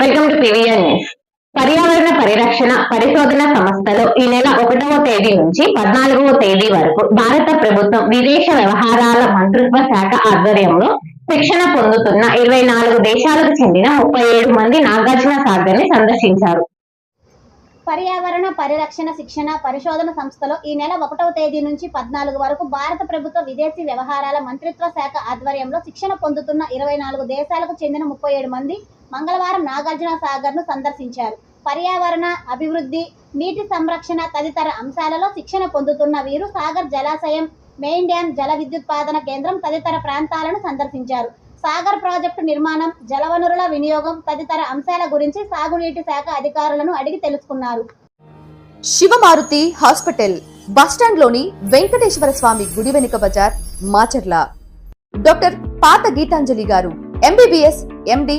Welcome to PVN news పర్యావరణ పరిరక్షణ పరిశోధన సంస్థలో ఈ నెల ఒకటవ తేదీ నుంచి పద్నాలుగవ తేదీ వరకు భారత ప్రభుత్వం విదేశ వ్యవహారాల మంత్రిత్వ శాఖ ఆధ్వర్యంలో శిక్షణ పొందుతున్న ఇరవై నాలుగు దేశాలకు చెందిన ముప్పై ఏడు మంది నాగార్జున సాగర్ని సందర్శించారు. పర్యావరణ పరిరక్షణ శిక్షణ పరిశోధన సంస్థలో ఈ నెల ఒకటవ తేదీ నుంచి పద్నాలుగు వరకు భారత ప్రభుత్వ విదేశీ వ్యవహారాల మంత్రిత్వ శాఖ ఆధ్వర్యంలో శిక్షణ పొందుతున్న ఇరవై నాలుగు దేశాలకు చెందిన ముప్పై ఏడు మంది మంగళవారం నాగార్జున సాగర్ను సందర్శించారు. పర్యావరణ అభివృద్ధి నీటి సంరక్షణ తదితర అంశాలలో శిక్షణ పొందుతున్న వీరు సాగర్ జలాశయం మెయిన్ డ్యామ్ జల విద్యుత్పాదన కేంద్రం తదితర ప్రాంతాలను సందర్శించారు. సాగర్ ప్రాజెక్టు నిర్మాణం జలవనరుల వినియోగం తదితర అంశాల గురించి సాగునీటి శాఖ అధికారులను అడిగి తెలుసుకున్నారు. శివమారుతి హాస్పిటల్ బస్టాండ్లోని వెంకటేశ్వర స్వామి గుడి వెనుక బజార్ మాచర్ల. డాక్టర్ పాత గీతాంజలి గారు ఎంబీబీఎస్ ఎండి